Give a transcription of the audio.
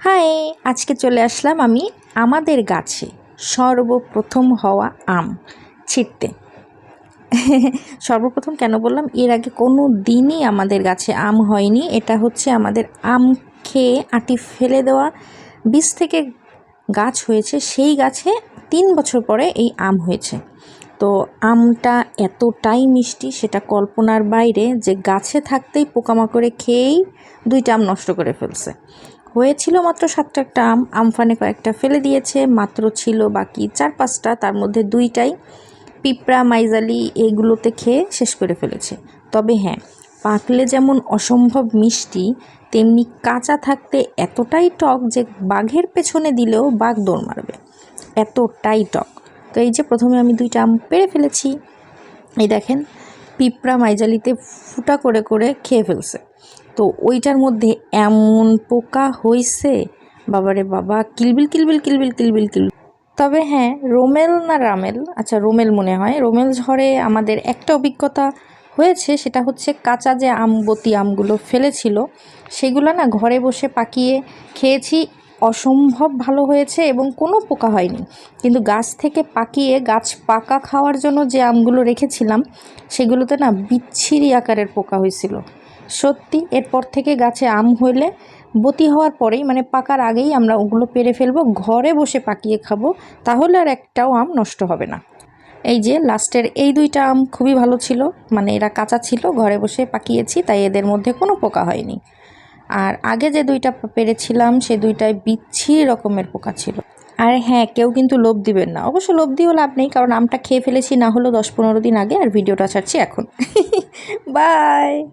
High আজকে চলে আসলাম আমি আমাদের গাছে, সর্বপ্রথম হওয়া আম ছিটতে সর্বপ্রথম কেন বললাম? এর আগে কোনো দিনই আমাদের গাছে আম হয়নি। এটা হচ্ছে আমাদের আম খেয়ে আটি ফেলে দেওয়া বীজ থেকে গাছ হয়েছে। সেই গাছে তিন বছর পরে এই আম হয়েছে। তো আমটা এতটাই মিষ্টি সেটা কল্পনার বাইরে যে গাছে থাকতেই পোকামাকড়ে খেয়েই দুইটা আম নষ্ট করে ফেলছে। হয়েছিল মাত্র সাতটা একটা আম, আমফানে কয়েকটা ফেলে দিয়েছে, মাত্র ছিল বাকি চার পাঁচটা, তার মধ্যে দুইটাই পিঁপড়া, মাইজালি এগুলোতে খেয়ে শেষ করে ফেলেছে। তবে হ্যাঁ পাকলে যেমন অসম্ভব মিষ্টি, তেমনি কাঁচা থাকতে এতটাই টক যে বাঘের পেছনে দিলেও বাঘ দৌড় মারবে। এতটাই টক। তো এই যে প্রথমে আমি দুইটা আম পেড়ে ফেলেছি। এই দেখেন, পিঁপড়া মাইজালিতে ফুটা করে করে খেয়ে ফেলছে। তো ওইটার মধ্যে এমন পোকা হইছে, বাবারে বাবা, কিলবিল কিলবিল কিলবিল কিলবিল কিলবিল। তবে হ্যাঁ রোমেল না রামেল? আচ্ছা রোমেল মনে হয়। রোমেল ঝড়ে আমাদের একটা অভিজ্ঞতা হয়েছে, সেটা হচ্ছে কাঁচা যে আমবতি আমগুলো ফেলেছিল, সেগুলো না ঘরে বসে পাকিয়ে খেয়েছি। অসম্ভব ভালো হয়েছে এবং কোনো পোকা হয়নি। কিন্তু গাছ থেকে পাকিয়ে গাছ পাকা খাওয়ার জন্য যে আমগুলো রেখেছিলাম, সেগুলোতে না বিচ্ছিরি আকারের পোকা হয়েছিল। সত্যি, এরপর থেকে গাছে আম হইলে বতি হওয়ার পরেই মানে পাকার আগেই আমরা ওগুলো পেরে ফেলব, ঘরে বসে পাকিয়ে খাব, তাহলে আর একটাও আম নষ্ট হবে না। এই যে, লাস্টের এই দুইটা আম খুবই ভালো ছিল মানে এরা কাঁচা ছিল, ঘরে বসে পাকিয়েছি, তাই এদের মধ্যে কোনো পোকা হয়নি। আর আগে যে দুইটা পেরেছিলাম, সে দুইটায় বিচ্ছি রকমের পোকা ছিল। আর হ্যাঁ কেউ কিন্তু লোভ দিবেন না। অবশ্য লোভ দিয়েও লাভ নেই, কারণ আমটা খেয়ে ফেলেছি না হলো দশ পনেরো দিন আগে, আর ভিডিওটা ছাড়ছি এখন। বাই